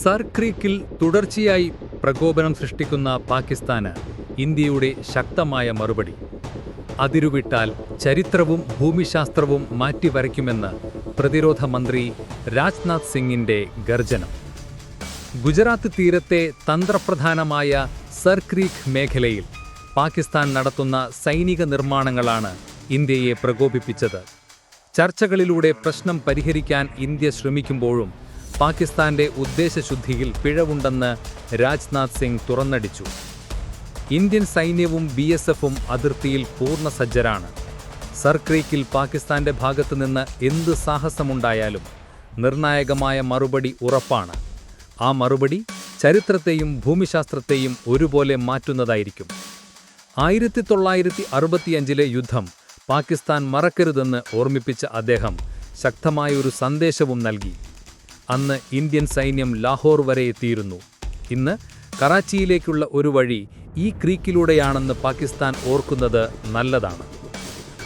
Sir ക്രീക്കിൽ തുടർച്ചയായി പ്രകോപനം സൃഷ്ടിക്കുന്ന പാകിസ്ഥാന് ഇന്ത്യയുടെ ശക്തമായ മറുപടി. അതിരുവിട്ടാൽ ചരിത്രവും ഭൂമിശാസ്ത്രവും മാറ്റിവരയ്ക്കുമെന്ന് പ്രതിരോധ മന്ത്രി രാജ്നാഥ് സിംഗിന്റെ ഗർജനം. ഗുജറാത്ത് തീരത്തെ തന്ത്രപ്രധാനമായ സർ ക്രീക്ക് മേഖലയിൽ പാകിസ്ഥാൻ നടത്തുന്ന സൈനിക നിർമ്മാണങ്ങളാണ് ഇന്ത്യയെ പ്രകോപിപ്പിച്ചത്. ചർച്ചകളിലൂടെ പ്രശ്നം പരിഹരിക്കാൻ ഇന്ത്യ ശ്രമിക്കുമ്പോഴും പാകിസ്ഥാന്റെ ഉദ്ദേശശുദ്ധിയിൽ പിഴവുണ്ടെന്ന് രാജ്നാഥ് സിംഗ് തുറന്നടിച്ചു. ഇന്ത്യൻ സൈന്യവും ബി എസ് എഫും അതിർത്തിയിൽ പൂർണ സജ്ജരാണ് സർക്രീക്കിൽ പാകിസ്ഥാന്റെ ഭാഗത്തു നിന്ന് എന്ത് സാഹസമുണ്ടായാലും നിർണായകമായ മറുപടി ഉറപ്പാണ്. ആ മറുപടി ചരിത്രത്തെയും ഭൂമിശാസ്ത്രത്തെയും ഒരുപോലെ മാറ്റുന്നതായിരിക്കും. ആയിരത്തി തൊള്ളായിരത്തി അറുപത്തിയഞ്ചിലെ യുദ്ധം പാകിസ്ഥാൻ മറക്കരുതെന്ന് ഓർമ്മിപ്പിച്ച അദ്ദേഹം ശക്തമായൊരു സന്ദേശവും നൽകി. അന്ന് ഇന്ത്യൻ സൈന്യം ലാഹോർ വരെ എത്തിയിരുന്നു. ഇന്ന് കറാച്ചിയിലേക്കുള്ള ഒരു വഴി ഈ ക്രീക്കിലൂടെയാണെന്ന് പാകിസ്ഥാൻ ഓർക്കുന്നത് നല്ലതാണ്.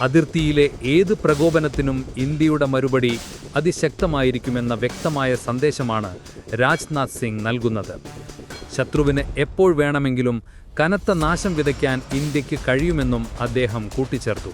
അതിർത്തിയിലെ ഏത് പ്രകോപനത്തിനും ഇന്ത്യയുടെ മറുപടി അതിശക്തമായിരിക്കുമെന്ന വ്യക്തമായ സന്ദേശമാണ് രാജ്നാഥ് സിംഗ് നൽകുന്നത്. ശത്രുവിന് എപ്പോൾ വേണമെങ്കിലും കനത്ത നാശം വിതയ്ക്കാൻ ഇന്ത്യയ്ക്ക് കഴിയുമെന്നും അദ്ദേഹം കൂട്ടിച്ചേർത്തു.